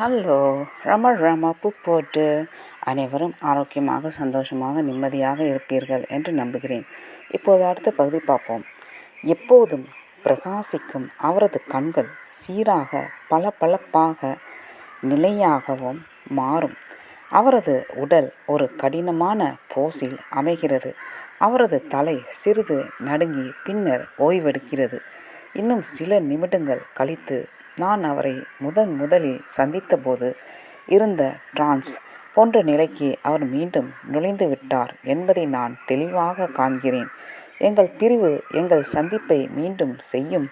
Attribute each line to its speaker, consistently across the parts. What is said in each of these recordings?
Speaker 1: Hello. ரம ரம பூ போட்டு அனைவரும் ஆரோக்கியமாக சந்தோஷமாக நிம்மதியாக இருப்பீர்கள் என்று நம்புகிறேன். இப்போது அடுத்த பகுதி பார்ப்போம். எப்போதும் பிரகாசிக்கும் அவரது கண்கள் சீராக பளபளப்பாக நிலையாகவும் மாறும். அவரது உடல் ஒரு கடினமான போஸில் அமைகிறது. அவரது தலை சிறிது நடுங்கி பின்னர் ஓய்வெடுக்கிறது. இன்னும் சில நிமிடங்கள் கழித்து நான் அவரை முதன் முதலில் சந்தித்தபோது இருந்த டிரான்ஸ் போன்ற நிலைக்கு அவர் மீண்டும் நுழைந்து விட்டார் என்பதை நான் தெளிவாக காண்கிறேன். எங்கள் பிரிவு எங்கள் சந்திப்பை மீண்டும் செய்யும்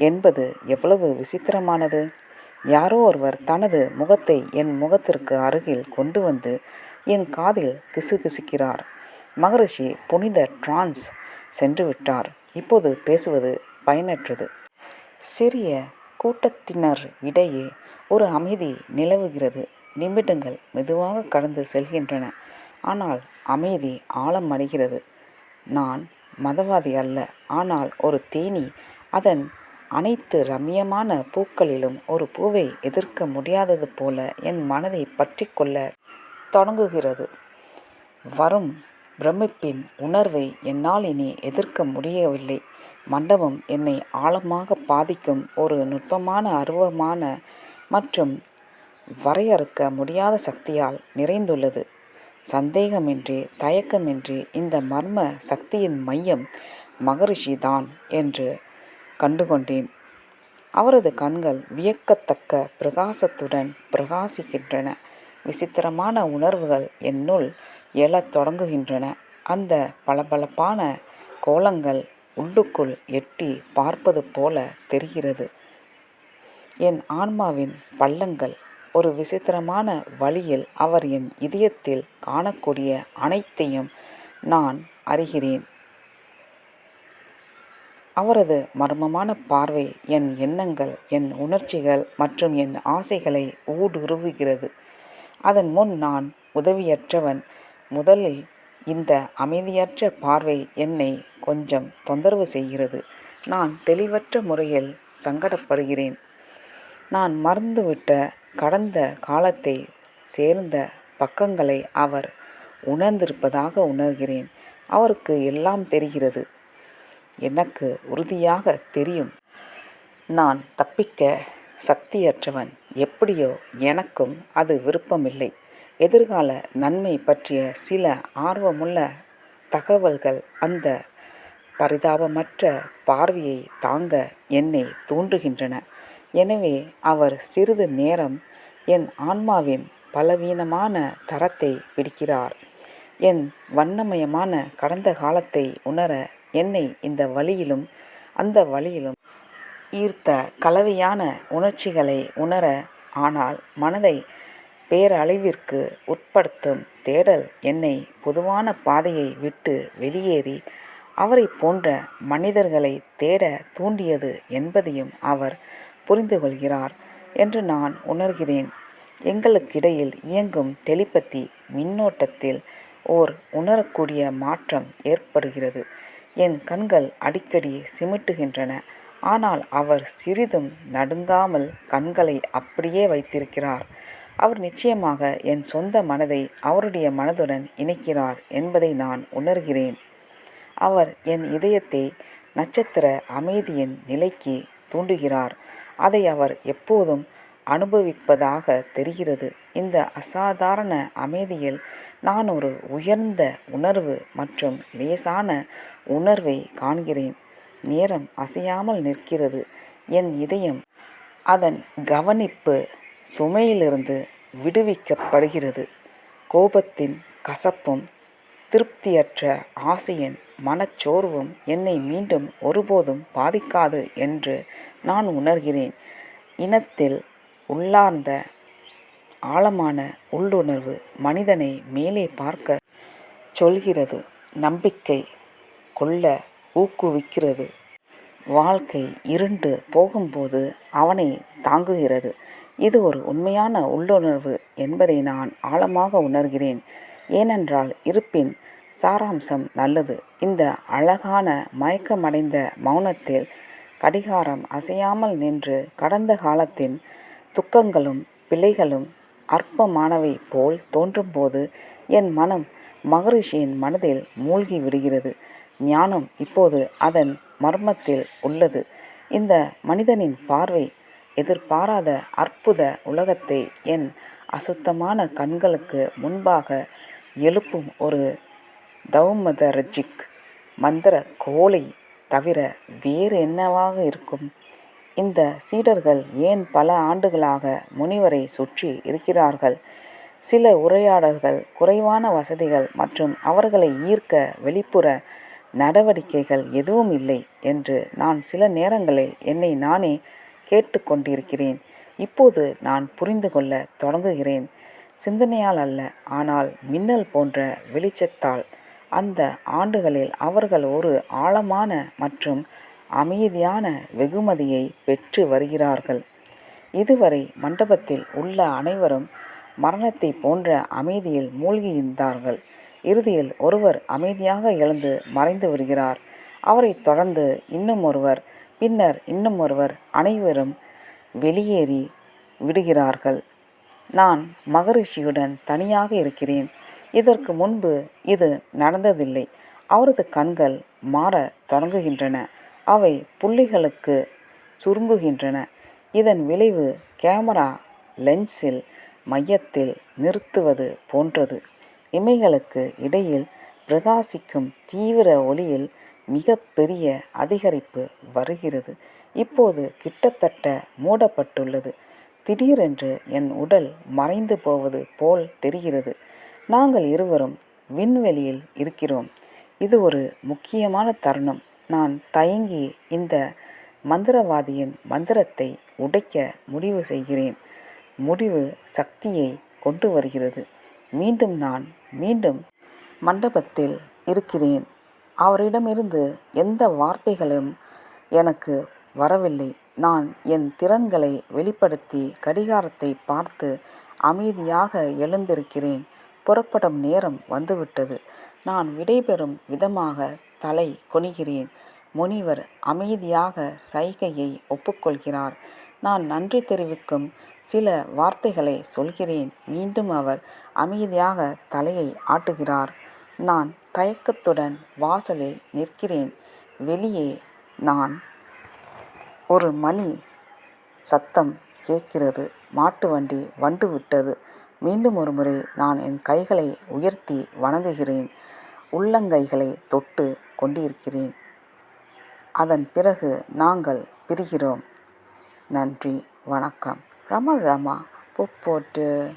Speaker 1: என்பது எவ்வளவு விசித்திரமானது! யாரோ ஒருவர் தனது முகத்தை என் முகத்திற்கு அருகில் கொண்டு வந்து என் காதில் கிசுகிசுக்கிறார். மகரிஷி புனித டிரான்ஸ் சென்று விட்டார். இப்போது பேசுவது பயனற்றது. சிறிய கூட்டத்தினர் இடையே ஒரு அமைதி நிலவுகிறது. நிமிடங்கள் மெதுவாக கடந்து செல்கின்றன. ஆனால் அமைதி ஆழம் அடைகிறது. நான் மதவாதி அல்ல. ஆனால் ஒரு தேனி. அதன் அனைத்து ரம்யமான பூக்களிலும் ஒரு பூவை எதிர்க்க முடியாதது போல என் மனதை பற்றி கொள்ள தொடங்குகிறது. வரும் பிரமிப்பின் உணர்வை என்னால் இனி எதிர்க்க முடியவில்லை. மண்டபம் என்னை ஆழமாக பாதிக்கும் ஒரு நுட்பமான அருவமான மற்றும் வரையறுக்க முடியாத சக்தியால் நிறைந்துள்ளது. சந்தேகமின்றி தயக்கமின்றி இந்த மர்ம சக்தியின் மையம் மகரிஷி தான் என்று கண்டுகொண்டேன். அவரது கண்கள் வியக்கத்தக்க பிரகாசத்துடன் பிரகாசிக்கின்றன. விசித்திரமான உணர்வுகள் என்னுள் எழத் தொடங்குகின்றன. அந்த பளபளப்பான கோலங்கள் உள்ளுக்குள் எட்டி பார்ப்பது போல தெரிகிறது. என் ஆன்மாவின் பள்ளங்கள் ஒரு விசித்திரமான வழியில் அவர் என் இதயத்தில் காணக்கூடிய அனைத்தையும் நான் அறிகிறேன். அவரது மர்மமான பார்வை என் எண்ணங்கள் என் உணர்ச்சிகள் மற்றும் என் ஆசைகளை ஊடுருவுகிறது. அதன் முன் நான் உதவியற்றவன். முதலில் இந்த அமைதியற்ற பார்வை என்னை கொஞ்சம் தொந்தரவு செய்கிறது. நான் தெளிவற்ற முறையில் சங்கடப்படுகிறேன். நான் மறந்துவிட்ட கடந்த காலத்தை சேர்ந்த பக்கங்களை அவர் உணர்ந்திருப்பதாக உணர்கிறேன். அவருக்கு எல்லாம் தெரிகிறது. எனக்கு உறுதியாக தெரியும். நான் தப்பிக்க சக்தியற்றவன் எப்படியோ எனக்கும் அது விருப்பமில்லை. எதிர்கால நன்மை பற்றிய சில ஆர்வமுள்ள தகவல்கள் அந்த பரிதாபமற்ற பார்வையை தாங்க என்னை தூண்டுகின்றன. எனவே அவர் சிறிது நேரம் என் ஆன்மாவின் பலவீனமான தரத்தை பிடிக்கிறார் என் வண்ணமயமான கடந்த காலத்தை உணர என்னை இந்த வழியிலும் அந்த வழியிலும் ஈர்த்த கலவையான உணர்ச்சிகளை உணர ஆனால் மனதை பேரழிவிற்கு உட்படுத்தும் தேடல் என்னை பொதுவான பாதையை விட்டு வெளியேறி அவரை போன்ற மனிதர்களை தேட தூண்டியது என்பதையும் அவர் புரிந்து கொள்கிறார் என்று நான் உணர்கிறேன். எங்களுக்கிடையில் இயங்கும் டெலிபதி மின்னோட்டத்தில் ஓர் உணரக்கூடிய மாற்றம் ஏற்படுகிறது. என் கண்கள் அடிக்கடி சிமிட்டுகின்றன. ஆனால் அவர் சிறிதும் நடுங்காமல் கண்களை அப்படியே வைத்திருக்கிறார். அவர் நிச்சயமாக என் சொந்த மனதை அவருடைய மனதுடன் இணைக்கிறார் என்பதை நான் உணர்கிறேன். அவர் என் இதயத்தை நட்சத்திர அமைதியின் நிலைக்கு தூண்டுகிறார். அதை அவர் எப்போதும் அனுபவிப்பதாக தெரிகிறது. இந்த அசாதாரண அமைதியில் நான் ஒரு உயர்ந்த உணர்வு மற்றும் லேசான உணர்வை காண்கிறேன். நேரம் அசையாமல் நிற்கிறது. என் இதயம் அதன் கவனிப்பு சுமையிலிருந்து விடுவிக்கப்படுகிறது. கோபத்தின் கசப்பும் திருப்தியற்ற ஆசையின் மனச்சோர்வும் என்னை மீண்டும் ஒருபோதும் பாதிக்காது என்று நான் உணர்கிறேன். இனத்தில் உள்ளார்ந்த ஆழமான உள்ளுணர்வு மனிதனை மேலே பார்க்க சொல்கிறது. நம்பிக்கை கொள்ள ஊக்குவிக்கிறது. வாழ்க்கை இருண்டு போகும்போது அவனை தாங்குகிறது. இது ஒரு உண்மையான உள்ளுணர்வு என்பதை நான் ஆழமாக உணர்கிறேன். ஏனென்றால் இருப்பின் சாராம்சம் நல்லது. இந்த அழகான மயக்கமடைந்த மௌனத்தில் கடிகாரம் அசையாமல் நின்று கடந்த காலத்தின் துக்கங்களும் பிழைகளும் அற்பமானவை போல் தோன்றும்போது என் மனம் மகரிஷியின் மனதில் மூழ்கி விடுகிறது. ஞானம் இப்போது அதன் மர்மத்தில் உள்ளது. இந்த மனிதனின் பார்வை எதிர்பாராத அற்புத உலகத்தை என் அசுத்தமான கண்களுக்கு முன்பாக எழுப்பும் ஒரு தௌமதரஜிக் மந்திர கோலை தவிர வேறு என்னவாக இருக்கும்? இந்த சீடர்கள் ஏன் பல ஆண்டுகளாக முனிவரை சுற்றி இருக்கிறார்கள்? சில உரையாடல்கள் குறைவான வசதிகள் மற்றும் அவர்களை ஈர்க்க வெளிப்புற நடவடிக்கைகள் எதுவும் இல்லை என்று நான் சில நேரங்களில் என்னை நானே கேட்டுக்கொண்டிருக்கிறேன். இப்போது நான் புரிந்து கொள்ள தொடங்குகிறேன். சிந்தனையால் அல்ல ஆனால் மின்னல் போன்ற வெளிச்சத்தால். அந்த ஆண்டுகளில் அவர்கள் ஒரு ஆழமான மற்றும் அமைதியான வெகுமதியை பெற்று வருகிறார்கள். இதுவரை மண்டபத்தில் உள்ள அனைவரும் மரணத்தை போன்ற அமைதியில் மூழ்கியிருந்தார்கள். இறுதியில் ஒருவர் அமைதியாக எழுந்து மறைந்து விடுகிறார். அவரை தொடர்ந்து இன்னும் ஒருவர் பின்னர் இன்னும் ஒருவர் அனைவரும் வெளியேறி விடுகிறார்கள். நான் மகரிஷியுடன் தனியாக இருக்கிறேன். இதற்கு முன்பு இது நடந்ததில்லை. அவரது கண்கள் மாறத் தொடங்குகின்றன. அவை புள்ளிகளுக்கு சுருங்குகின்றன. இதன் விளைவு கேமரா லென்ஸில் மையத்தில் நிறுத்துவது போன்றது. இமைகளுக்கு இடையில் பிரகாசிக்கும் தீவிர ஒளியில் மிக பெரிய அதிகரிப்பு வருகிறது. இப்போது கிட்டத்தட்ட மூடப்பட்டுள்ளது. திடீரென்று என் உடல் மறைந்து போவது போல் தெரிகிறது. நாங்கள் இருவரும் விண்வெளியில் இருக்கிறோம். இது ஒரு முக்கியமான தருணம். நான் தயங்கி இந்த மந்திரவாதியின் மந்திரத்தை உடைக்க முடிவு செய்கிறேன். முடிவு சக்தியை கொண்டு வருகிறது. மீண்டும் நான் மீண்டும் மண்டபத்தில் இருக்கிறேன். அவரிடமிருந்து எந்த வார்த்தைகளும் எனக்கு வரவில்லை. நான் என் திறன்களை வெளிப்படுத்தி கடிகாரத்தை பார்த்து அமைதியாக எழுந்திருக்கிறேன். புறப்படும் நேரம் வந்துவிட்டது. நான் விடைபெறும் விதமாக தலை கொணிகிறேன் முனிவர் அமைதியாக சைகையை ஒப்புக்கொள்கிறார். நான் நன்றி தெரிவிக்கும் சில வார்த்தைகளை சொல்கிறேன். மீண்டும் அவர் அமைதியாக தலையை ஆட்டுகிறார். நான் தயக்கத்துடன் வாசலில் நிற்கிறேன். வெளியே நான் ஒரு மணி சத்தம் கேட்கிறது. மாட்டு வண்டி வண்டு விட்டது. மீண்டும் ஒரு முறை நான் என் கைகளை உயர்த்தி வணங்குகிறேன். உள்ளங்கைகளை தொட்டு கொண்டிருக்கிறேன். அதன் பிறகு நாங்கள் பிரிகிறோம். நன்றி வணக்கம். ரம ரமா போட்டு.